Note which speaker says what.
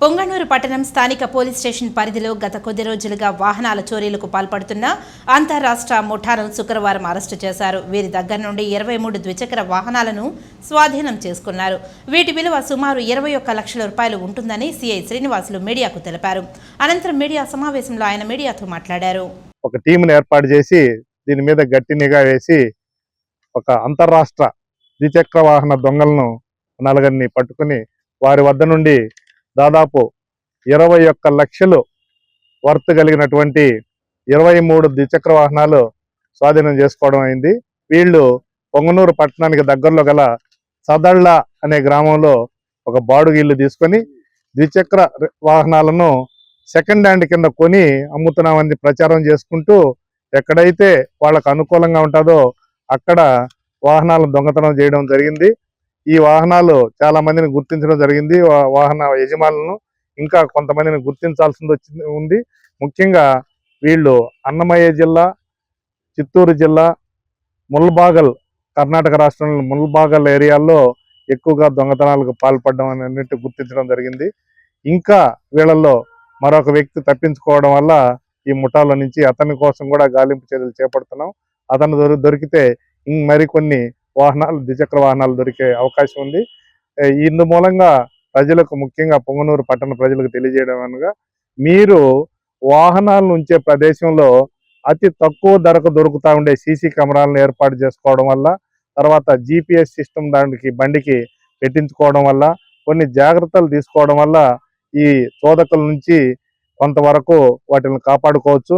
Speaker 1: పొంగనూరు పట్టణం స్థానిక police station పరిధిలో గత కొద్ది రోజులుగా వాహనాల చోరీలకు పాల్పడుతున్న అంతరాష్ట్ర ముఠాను శుక్రవారం అరెస్టు చేశారు. వీరి దగ్గర నుండి ఇరవై మూడు ద్విచక్ర వాహనాలను స్వాధీనం చేసుకున్నారు. వీటి విలువ సుమారు ఇరవై ఒక్క లక్షల రూపాయలు ఉంటుందని సిఐ శ్రీనివాసులు మీడియాకు తెలిపారు. అనంతరం మీడియా సమావేశంలో ఆయన మీడియాతో మాట్లాడారు.
Speaker 2: ఒక టీంని ఏర్పాటు చేసి దీని మీద గట్టి నిఘా వేసి ఒక అంతర్రాష్ట్ర ద్విచక్ర వాహన దొంగలను నలుగురిని పట్టుకుని వారి వద్ద నుండి దాదాపు ఇరవై ఒక్క లక్షలు వర్త్ కలిగినటువంటి ఇరవై మూడు ద్విచక్ర వాహనాలు స్వాధీనం చేసుకోవడం అయింది. వీళ్ళు పొంగనూరు పట్టణానికి దగ్గరలో గల సదళ్ళ అనే గ్రామంలో ఒక బాడుగు ఇల్లు తీసుకొని ద్విచక్ర వాహనాలను సెకండ్ హ్యాండ్ కింద కొని అమ్ముతున్నామని ప్రచారం చేసుకుంటూ ఎక్కడైతే వాళ్ళకు అనుకూలంగా ఉంటుందో అక్కడ వాహనాలను దొంగతనం చేయడం జరిగింది. ఈ వాహనాలు చాలా మందిని గుర్తించడం జరిగింది. వాహన యజమానులను ఇంకా కొంతమందిని గుర్తించాల్సింది వచ్చింది ఉంది. ముఖ్యంగా వీళ్ళు అన్నమయ్య జిల్లా చిత్తూరు జిల్లా ముల్బాగల్ కర్ణాటక రాష్ట్రంలో ముల్బాగల్ ఏరియాల్లో ఎక్కువగా దొంగతనాలకు పాల్పడడం అన్నిటి గుర్తించడం జరిగింది. ఇంకా వీళ్ళల్లో మరొక వ్యక్తి తప్పించుకోవడం వల్ల ఈ ముఠాలో నుంచి అతని కోసం కూడా గాలింపు చర్యలు చేపడుతున్నాం. అతను దొరికితే ఇం- మరికొన్ని వాహనాలు ద్విచక్ర వాహనాలు దొరికే అవకాశం ఉంది. ఇందు మూలంగా ప్రజలకు ముఖ్యంగా పొంగనూరు పట్టణ ప్రజలకు తెలియజేయడం అనగా మీరు వాహనాలను ఉంచే ప్రదేశంలో అతి తక్కువ ధరకు దొరుకుతా ఉండే సీసీ కెమెరాలను ఏర్పాటు చేసుకోవడం వల్ల తర్వాత జిపిఎస్ సిస్టమ్ దానికి బండికి పెట్టించుకోవడం వల్ల కొన్ని జాగ్రత్తలు తీసుకోవడం వల్ల ఈ చోదకుల నుంచి కొంతవరకు వాటిని కాపాడుకోవచ్చు.